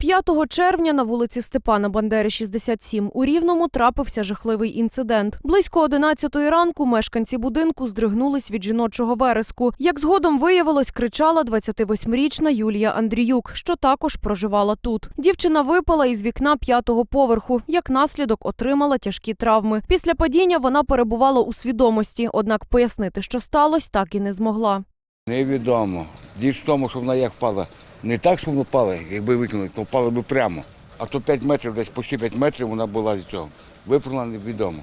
5 червня на вулиці Степана Бандери, 67 у Рівному трапився жахливий інцидент. Близько 11 ранку мешканці будинку здригнулись від жіночого вереску. Як згодом виявилось, кричала 28-річна Юлія Андріюк, що також проживала тут. Дівчина випала із вікна п'ятого поверху. Як наслідок отримала тяжкі травми. Після падіння вона перебувала у свідомості, однак пояснити, що сталося, так і не змогла. Невідомо. Діч в тому, що вона як впала. Не так, що вона впала, якби викинули, то впала би прямо. А то 5 метрів, десь почти 5 метрів вона була від цього. Випрыгнула невідомо.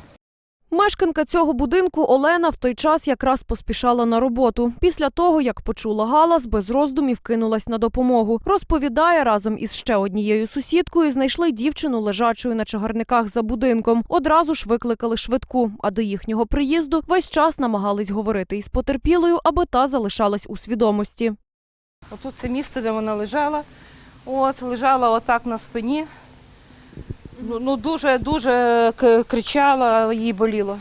Мешканка цього будинку Олена в той час якраз поспішала на роботу. Після того, як почула галас, без роздумів кинулась на допомогу. Розповідає, разом із ще однією сусідкою знайшли дівчину лежачою на чагарниках за будинком. Одразу ж викликали швидку. А до їхнього приїзду весь час намагались говорити із потерпілою, аби та залишалась у свідомості. Отут це місце, де вона лежала. От, лежала отак на спині. Ну, ну дуже дуже кричала, їй боліло.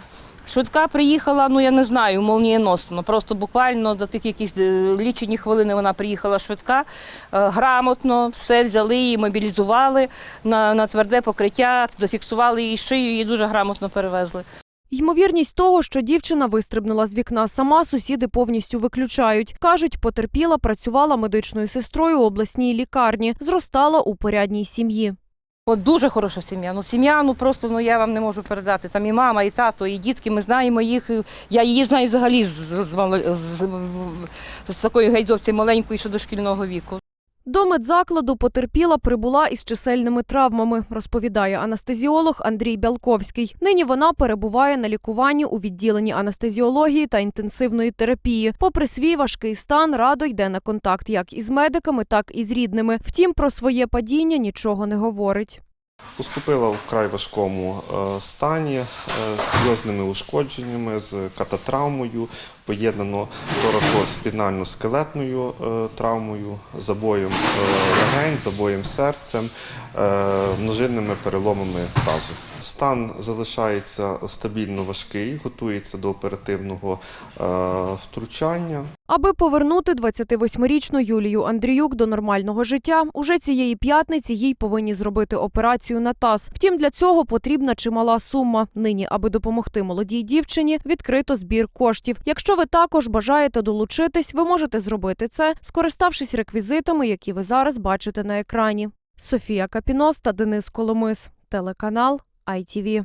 Швидка приїхала, ну я не знаю, молнієносно. Просто буквально за тих якісь е, лічені хвилини вона приїхала швидка, е, грамотно, все взяли її, мобілізували на, на тверде покриття, зафіксували її шию, її дуже грамотно перевезли. Ймовірність того, що дівчина вистрибнула з вікна сама, сусіди повністю виключають. Кажуть, потерпіла, працювала медичною сестрою у обласній лікарні, зростала у порядній сім'ї. От дуже хороша сім'я. Ну сім'я, ну просто ну я вам не можу передати. Там і мама, і тато, і дітки. Ми знаємо їх. Я її знаю взагалі з, з, мал- з, з такої геть маленької, ще дошкільного віку. До медзакладу потерпіла прибула із чисельними травмами, розповідає анестезіолог Андрій Бялковський. Нині вона перебуває на лікуванні у відділенні анестезіології та інтенсивної терапії. Попри свій важкий стан, радо йде на контакт як із медиками, так і з рідними. Втім, про своє падіння нічого не говорить. Поступила в край важкому е, стані е, з серйозними ушкодженнями, з кататравмою, поєднано торако-спінально-скелетною е, травмою, забоєм е, легень, забоєм серцем, е, множинними переломами тазу. Стан залишається стабільно важкий, готується до оперативного втручання. Аби повернути 28-річну Юлію Андріюк до нормального життя, уже цієї п'ятниці їй повинні зробити операцію на таз. Втім, для цього потрібна чимала сума. Нині, аби допомогти молодій дівчині, відкрито збір коштів. Якщо ви також бажаєте долучитись, ви можете зробити це, скориставшись реквізитами, які ви зараз бачите на екрані. Софія Капінос та Денис Коломис, телеканал ITV.